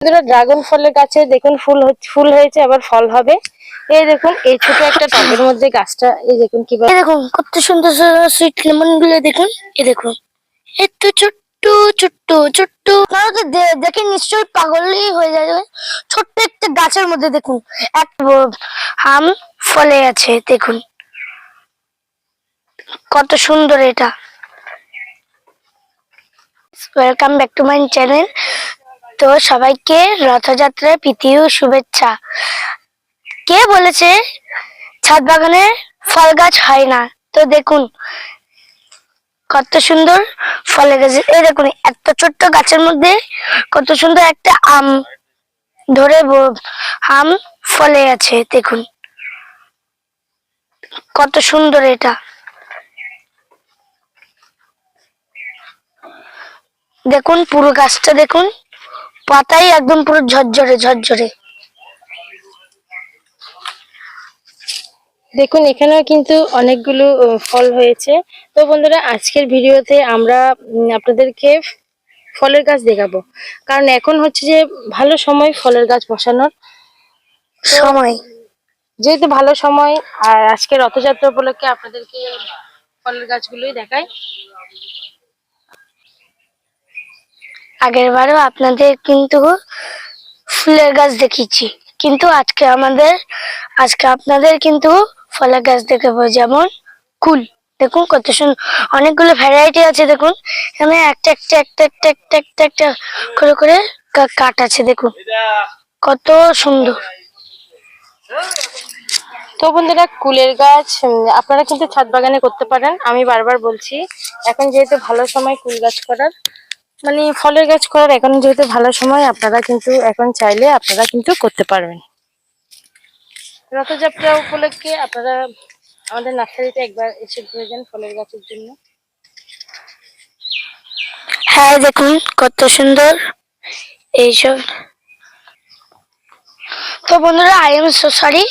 Dragon ফলের গাছে দেখুন ফুল ফুল হয়েছে, আবার ফল হবে। এই দেখুন, এই ছোট একটা টবের মধ্যে গাছটা, এই দেখুন কীভাবে দেখুন, কত সুন্দর সুন্দর সুইট লেমনগুলো দেখুন, এই দেখুন। এত ছোট্ট ছোট্ট ছোট্ট। আপনারা দেখে নিশ্চয়ই পাগলই হয়ে যাবে। ছোট্ট একটা গাছের মধ্যে দেখুন, এক আম ফলে আছে, দেখুন। কত সুন্দর এটা। Welcome back to my channel তো সবাইকে রথযাত্রার প্রীতি ও শুভেচ্ছা। কে বলেছে ছাদ বাগানে ফল গাছ হয় না? তো দেখুন, কত সুন্দর ফলে গেছে। এই দেখুন, এত ছোট্ট গাছের মধ্যে কত সুন্দর একটা আম ধরে আম ফলে আছে, দেখুন। কত সুন্দর এটা। দেখুন, পুরো গাছটা দেখুন। পাতাই একদম পুরো ঝরঝরে ঝরঝরে। দেখুন এখানেও কিন্তু অনেকগুলো ফল হয়েছে। তো বন্ধুরা আজকের ভিডিওতে আমরা আপনাদেরকে ফলের গাছ দেখাবো। কারণ এখন হচ্ছে যে ভালো সময় ফলের গাছ বসানোর। সময়। যেহেতু ভালো সময় আর আজকে রথযাত্রা উপলক্ষে আপনাদেরকে ফলের গাছগুলোই দেখাই। আগের বারও আপনাদের কিন্তু ফুলের গাছ দেখিয়েছি। কিন্তু আজকে আমাদের, আজকে আপনাদের কিন্তু ফলের গাছ দেখাবো। যেমন কুল। দেখুন কত সুন্দর অনেকগুলো ভ্যারাইটি আছে, দেখুন। এখানে একটা একটা একটা একটা একটা একটা একটা করে করে কা- কাঠ আছে, দেখুন। কত সুন্দর। তো বন্ধুরা, কুলের গাছ আপনারা কিন্তু ছাদ বাগানে করতে পারেন। আমি বারবার বলছি, এখন যেহেতু ভালো সময় কুল গাছ করার মানে ফলের গাছ করার এখন যেহেতু ভালো সময়, আপনারা কিন্তু এখন চাইলে আপনারা কিন্তু করতে পারবেন। রথযাত্রা উপলক্ষে আপনারা আমাদের নার্সারিতে একবার এসে ঘুরে যান ফলের গাছের জন্য। হ্যাঁ দেখুন কত সুন্দর। এইসব তো বন্ধুরা আই এম সো সরি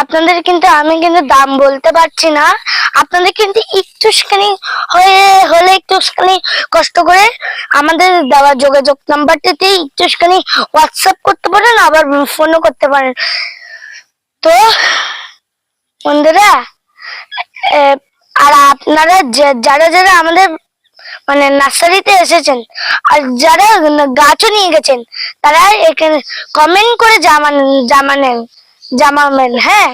আপনাদের কিন্তু আমি কিন্তু দাম বলতে পারছি না। আপনাদের কিন্তু একটুখানি হয়ে, হলে একটুখানি কষ্ট করে আমাদের দেওয়া যোগাযোগ নাম্বারটাতে একটুখানি হোয়াটসঅ্যাপ করতে পারেন, আবার ফোনও করতে পারেন। তো, বন্ধুরা আর আপনারা যারা যারা আমাদের মানে নার্সারিতে এসেছেন, আর যারা গাছও নিয়ে গেছেন, তারা এখানে কমেন্ট করে জামান, জামানেন। জামাবেন হ্যাঁ।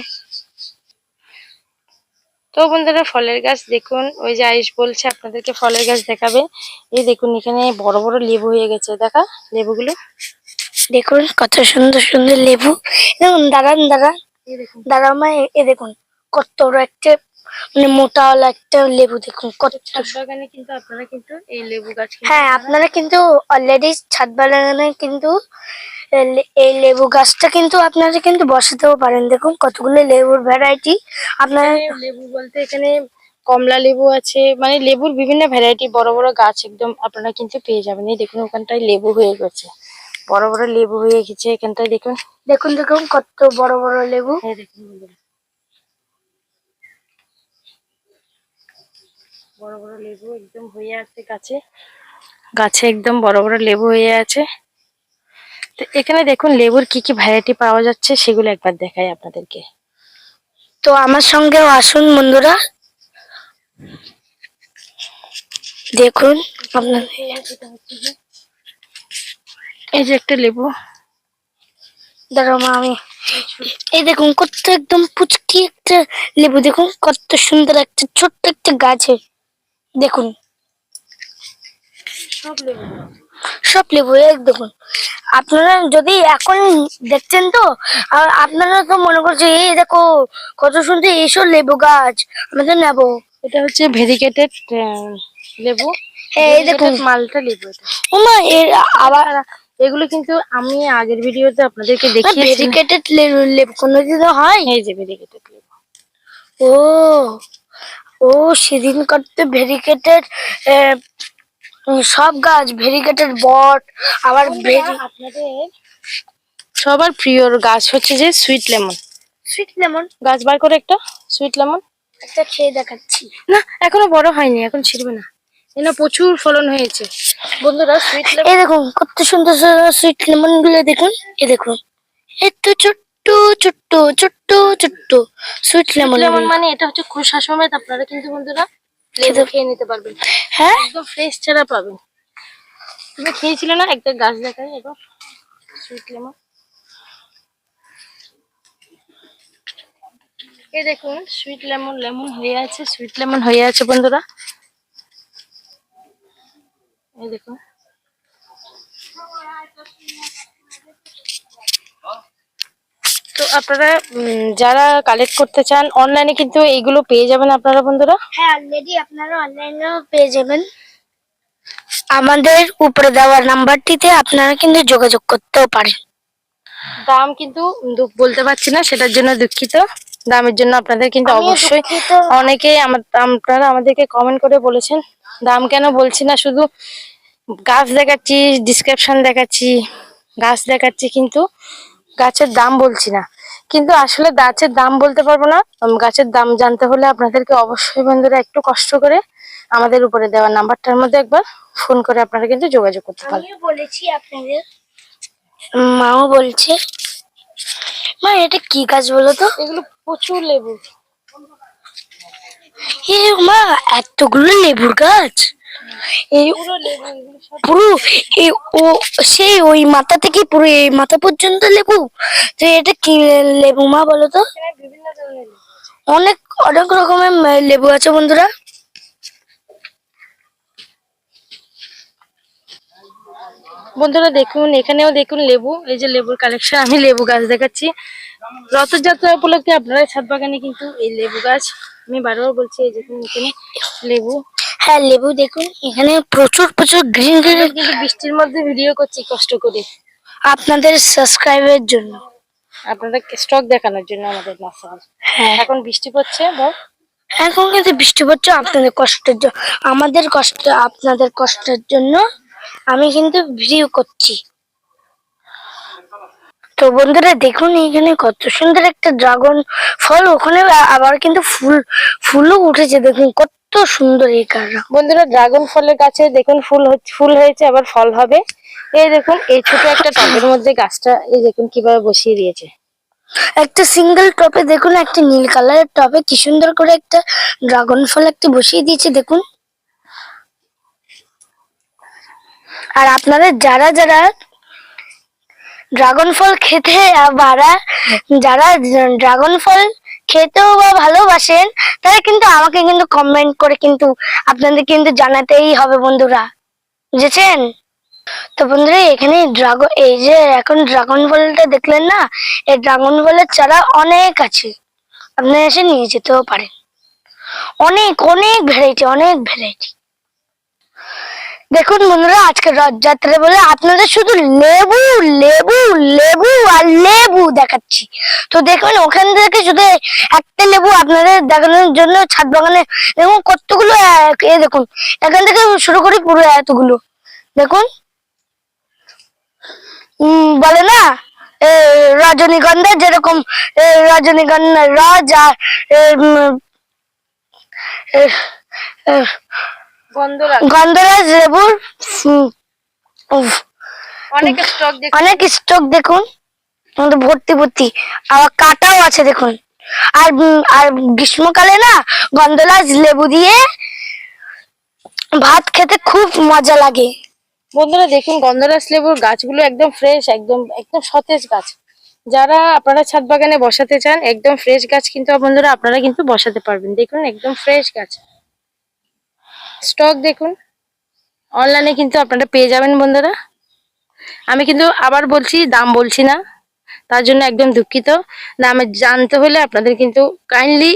তো বন্ধুরা ফলের গাছ দেখুন। ওই যে আয়ুষ বলছে আপনাদেরকে ফলের গাছ দেখাবে। এই দেখুন এখানে বড় বড় লেবু হয়ে গেছে। দেখা লেবুগুলো। দেখুন কত সুন্দর সুন্দর লেবু। দেখুন দাঁড়ান দাঁড়ান। দাঁড়ান মা এ দেখুন কত বড় একটা মানে মোটাওয়ালা একটা লেবু দেখুন কত বাগানে কিন্তু আপনারা কিন্তু এই লেবু গাছ হ্যাঁ আপনারা কিন্তু অলরেডি ছাদ বাগানে কিন্তু এই লেবু গাছটা কিন্তু আপনারা কিন্তু বসাতেও পারেন। দেখুন কতগুলো লেবুর ভ্যারাইটি আপনারা লেবু বলতে এখানে কমলা লেবু আছে মানে লেবুর বিভিন্ন ভ্যারাইটি বড় বড় গাছ একদম আপনারা কিন্তু পেয়ে যাবেন। এই দেখুন ওখানটায় লেবু হয়ে গেছে। বড় বড় লেবু হয়ে গেছে এখানটায় দেখুন। দেখুন দেখুন কত বড় বড় লেবু। দেখুন বড় বড় লেবু একদম হয়ে আছে গাছে। গাছে একদম বড় বড় লেবু হয়ে আছে। তো এখানে দেখুন লেবুর কি কি ভ্যারাইটি পাওয়া যাচ্ছে সেগুলো একবার দেখাই আপনাদেরকে। তো আমার সঙ্গেও আসুন বন্ধুরা। দেখুন আপনার এই যে একটা লেবু। দাঁড়াও মা, আমি এই দেখুন কত একদম পুচকি একটা লেবু। দেখুন কত সুন্দর একটা, ছোট্ট একটা গাছে। দেখুন। সব লেবু। সব লেবু এই দেখুন। আপনারা যদি এখন দেখছেন তো আর আপনারা তো মনে করছে এই দেখো কত সুন্দর এইসব লেবু গাছ আমাদের নেব। এটা হচ্ছে ভেরিকেটেড লেবু। এই দেখুন। মালটা লেবু ওমা এর আবার এগুলো কিন্তু আমি আগের ভিডিওতে আপনাদেরকে দেখিয়েছি ভেরিকেটেড লেবু কোনোদিনও হয়? এই যে ভেরিকেটেড লেবু। ও ও সেদিন করতে ভেরিকেটেড সব গাছ ভেরিকেটেড বট আবার আপনাদের সবার প্রিয় গাছ হচ্ছে যে সুইট লেমন সুইট লেমন গাছ বার করে একটা সুইট লেমন একটা খেয়ে দেখাচ্ছি। না এখনও বড় হয়নি এখন ছিড়বে না। এখানে প্রচুর ফলন হয়েছে। বন্ধুরা সুইট লেমন এই দেখুন কত সুন্দর সুন্দর সুইট লেমনগুলো দেখুন এই দেখুন। এত ছোট্ট ছোট্ট ছোট্ট ছোট্ট সুইট লেমন লেমন মানে। এটা হচ্ছে খোসা সমেত আপনারা কিন্তু বন্ধুরা লেবু খেয়ে নিতে পারবেন। হ্যাঁ? একদম ফ্রেশ ছাড়া পাবেন। তুমি খেয়েছিলে না? একটা গাছ দেখাই এবার সুইট লেমন এই দেখুন সুইট লেমন লেমন হয়ে আছে সুইট লেমন হয়ে আছে বন্ধুরা। এই দেখুন। তো আপনারা যারা কালেক্ট করতে চান অনলাইনে কিন্তু এইগুলো পেয়ে যাবেন আপনারা বন্ধুরা। হ্যাঁ অলরেডি আপনারা অনলাইনেও পেয়ে যাবেন। আমাদের উপরে দেওয়ার নাম্বারটিতে আপনারা কিন্তু যোগাযোগ করতেও পারেন। দাম কিন্তু দু- বলতে পারছি না সেটার জন্য দুঃখিত। দামের জন্য আপনাদের কিন্তু অবশ্যই। অনেকেই আপনারা আমাদেরকে কমেন্ট করে বলেছেন। দাম কেন বলছি না শুধু গাছ দেখাচ্ছি ডিসক্রিপশন দেখাচ্ছি গাছ দেখাচ্ছি কিন্তু গাছের দাম বলছি না। কিন্তু আসলে গাছের দাম বলতে পারব না। গাছের দাম জানতে হলে আপনাদেরকে অবশ্যই বন্ধুরা একটু কষ্ট করে আমাদের উপরে দেওয়া নাম্বারটার মধ্যে একবার ফোন করে আপনারা কিন্তু যোগাযোগ করতে পারেন। বলেছি আপনাদের। মাও বলছে। মা এটা কি গাছ বলো তো? এগুলো প্রচুর লেবু। এ মা এতগুলো লেবুর গাছ? এই পুরো এই ও সেই ওই মাথা থেকে পুরো এই মাথা পর্যন্ত লেবু? তো এটা কি লেবু মা বলো তো? অনেক অনেক রকমের লেবু আছে বন্ধুরা। বন্ধুরা দেখুন এখানেও দেখুন লেবু। এই যে লেবুর কালেকশন আমি লেবু গাছ দেখাচ্ছি। রথযাত্রা উপলক্ষে আপনারা ছাদ বাগানে কিন্তু এই লেবু গাছ আমি বারবার বলছি এই যে এখানে লেবু হ্যাঁ লেবু দেখুন এখানে প্রচুর প্রচুর গ্রিন গ্রিন কিন্তু বৃষ্টির মধ্যে ভিডিও করছি কষ্ট করে। আপনাদের সাবস্ক্রাইবের জন্য। আপনাদের স্টক দেখানোর জন্য আমাদের হ্যাঁ। এখন বৃষ্টি পড়ছে বল। এখন কিন্তু বৃষ্টি পড়ছে আপনাদের কষ্টের জন্য আমাদের কষ্ট আপনাদের কষ্টের জন্য আমি কিন্তু ভিডিও করছি। তো বন্ধুরা দেখুন এখানে কত সুন্দর একটা ড্রাগন ফল ওখানে আবার কিন্তু ফুল ফুলও উঠেছে দেখুন কত সুন্দর এই কারণ বন্ধুরা ড্রাগন ফলের গাছে দেখুন ফুল ফুল হয়েছে আবার ফল হবে। এই দেখুন এই ছোট একটা টবের মধ্যে গাছটা এই দেখুন কীভাবে বসিয়ে দিয়েছে। একটা সিঙ্গেল টপে দেখুন একটা নীল কালারের টপে কি সুন্দর করে একটা ড্রাগন ফল একটা বসিয়ে দিয়েছে দেখুন। আর আপনাদের যারা যারা ড্রাগন ফল খেতে বাড়া যারা ড্রাগন ফল খেতেও বা ভালোবাসেন, তারা কিন্তু আমাকে কিন্তু কমেন্ট করে কিন্তু আপনাদের কিন্তু জানাতেই হবে বন্ধুরা। বুঝেছেন? তো বন্ধুরা, এখানে ড্রাগন এই যে এখন ড্রাগন ফলটা দেখলেন না? এই ড্রাগন ফলের চারা অনেক আছে। আপনারা এসে নিয়ে যেতেও পারেন। অনেক অনেক ভ্যারাইটি অনেক ভ্যারাইটি দেখুন বন্ধুরা আজকে রথযাত্রা বলে আপনাদের শুধু লেবু লেবু লেবু আর লেবু দেখাচ্ছি। তো দেখুন, ওখান থেকে শুধু একটা লেবু আপনাদের দেখানোর জন্য ছাদ বাগানে, দেখুন কতগুলো, এ দেখুন, এখান থেকে শুরু করি পুরো এতগুলো। দেখুন। বলে না? রজনীগন্ধা যেরকম রজনীগন্ধা রজ আর গন্ধরাজ। লেবুর অনেক স্টক দেখুন। অনেক স্টক দেখুন। আমাদের ভর্তি ভর্তি। আবার কাটাও আছে দেখুন। আর আর গ্রীষ্মকালে না গন্ধরাজ লেবু দিয়ে ভাত খেতে খুব মজা লাগে। বন্ধুরা দেখুন গন্ধরাজ লেবুর গাছগুলো একদম ফ্রেশ একদম একদম সতেজ গাছ। যারা আপনারা ছাদ বাগানে বসাতে চান একদম ফ্রেশ গাছ কিন্তু বন্ধুরা আপনারা কিন্তু বসাতে পারবেন। দেখুন একদম ফ্রেশ গাছ। স্টক দেখুন। অনলাইনে কিন্তু আপনারা পেয়ে যাবেন বন্ধুরা। আমি কিন্তু আবার বলছি, দাম বলছি না। তার জন্য একদম দুঃখিত। দামে জানতে হলে আপনাদের কিন্তু kindly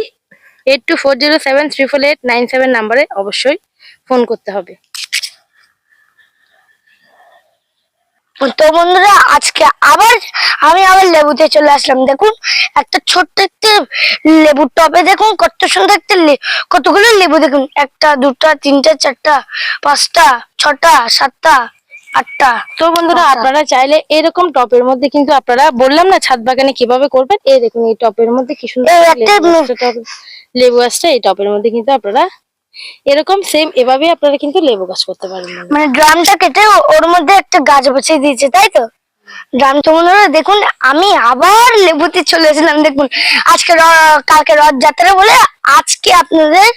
eight two four zero seven three four eight nine seven নাম্বারে অবশ্যই ফোন করতে হবে। তো বন্ধুরা আজকে আবার আমি আবার লেবুতে চলে আসলাম। দেখুন একটা ছোট্ট একটা লেবুর টবে দেখুন কত সুন্দর একটা কতগুলো লেবু দেখুন। একটা দুটা তিনটা চারটা পাঁচটা ছটা সাতটা আটটা। তো বন্ধুরা। আপনারা চাইলে এরকম টপের মধ্যে কিন্তু আপনারা বললাম না ছাদ বাগানে কীভাবে করবেন? এই দেখুন এই টপের মধ্যে কি সুন্দর লেবু গাছটা এই টপের মধ্যে কিন্তু আপনারা এরকম সেম এভাবে আপনারা কিন্তু লেবু গাছ করতে পারেন। মানে ড্রামটা কেটে ওর মধ্যে একটা গাছ বসিয়ে দিয়েছে তাই তো? ড্রাম তো বন্ধুরা দেখুন আমি আবার লেবুতে চলে এসেছিলাম দেখুন। আজকে কালকে রথযাত্রা বলে আজকে আপনাদের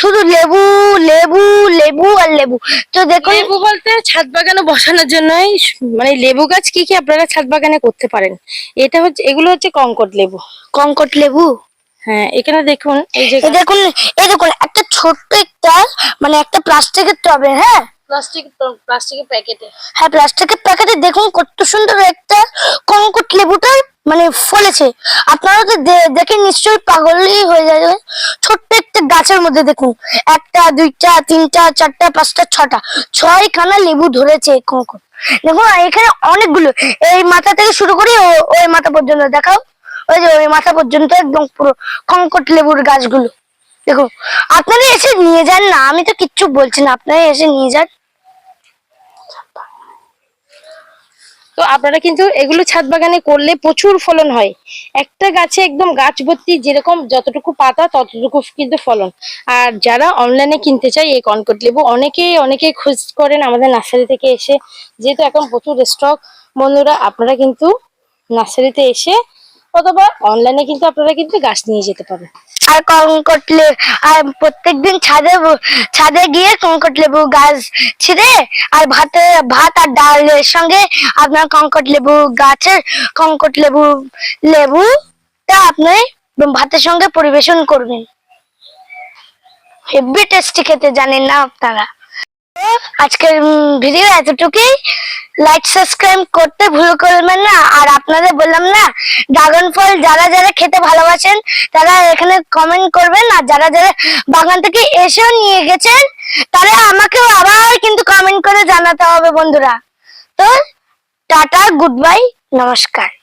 শুধু লেবু লেবু লেবু আর লেবু। তো দেখুন লেবু বলতে ছাদ বাগানে বসানোর জন্যই মানে লেবু গাছ কি কি আপনারা ছাদ বাগানে করতে পারেন? এটা হচ্ছে এগুলো হচ্ছে কঙ্কট লেবু। কঙ্কট লেবু? হ্যাঁ এখানে দেখুন এই যে দেখুন এই দেখুন ছোট্ট একটা মানে একটা প্লাস্টিকের টবে হ্যাঁ? প্লাস্টিক প্লাস্টিকের প্যাকেটে। হ্যাঁ প্লাস্টিকের প্যাকেটে দেখুন কত সুন্দর একটা কঙ্কট লেবুটা মানে ফলেছে। আপনারা তো দেখে নিশ্চয়ই পাগলই হয়ে যাবে। ছোট্ট একটা গাছের মধ্যে দেখুন একটা দুইটা তিনটা চারটা পাঁচটা ছটা ছয় খানা লেবু ধরেছে এই কঙ্কট দেখুন এখানে অনেকগুলো এই মাথা থেকে শুরু করে ওই মাথা পর্যন্ত দেখাও। ওই যে ওই মাথা পর্যন্ত একদম পুরো কঙ্কট লেবুর গাছগুলো। দেখুন আপনারা এসে নিয়ে যান না, আমি তো কিচ্ছু বলছি না, আপনারা এসে নিয়ে যান। তো আপনারা কিন্তু এগুলো ছাদ বাগানে করলে প্রচুর ফলন হয়। একটা গাছে একদম গাছ ভর্তি যেরকম যতটুকু পাতা, ততটুকু কিন্তু ফলন। আর যারা অনলাইনে কিনতে চায় এই কনকট লেবু, অনেকেই অনেকেই খোঁজ করেন আমাদের নার্সারি থেকে এসে। যেহেতু এখন প্রচুর স্টক বন্ধুরা, আপনারা কিন্তু নার্সারিতে এসে অথবা অনলাইনে কিন্তু আপনারা কিন্তু গাছ নিয়ে যেতে পারেন আর কঙ্কট লেবু আর প্রত্যেকদিন ছাদে ছাদে গিয়ে কঙ্কট লেবু গাছ ছিঁড়ে, আর ভাতে, ভাত আর ডালের সঙ্গে আপনার কঙ্কট লেবু গাছের কঙ্কট লেবু, লেবুটা আপনি ভাতের সঙ্গে পরিবেশন করবেন। হেভি টেস্টি খেতে জানেন না আপনারা। আজকের ভিডিও এতটুকুই। লাইক সাবস্ক্রাইব করতে ভুল করবেন না। আর আপনাদের বললাম না ড্রাগন ফল যারা যারা খেতে ভালোবাসেন, তারা এখানে কমেন্ট করবেন। আর যারা যারা বাগান থেকে এসেও নিয়ে গেছেন, তারা আমাকেও আবার কিন্তু কমেন্ট করে জানাতে হবে বন্ধুরা। তো, টাটা গুড বাই নমস্কার।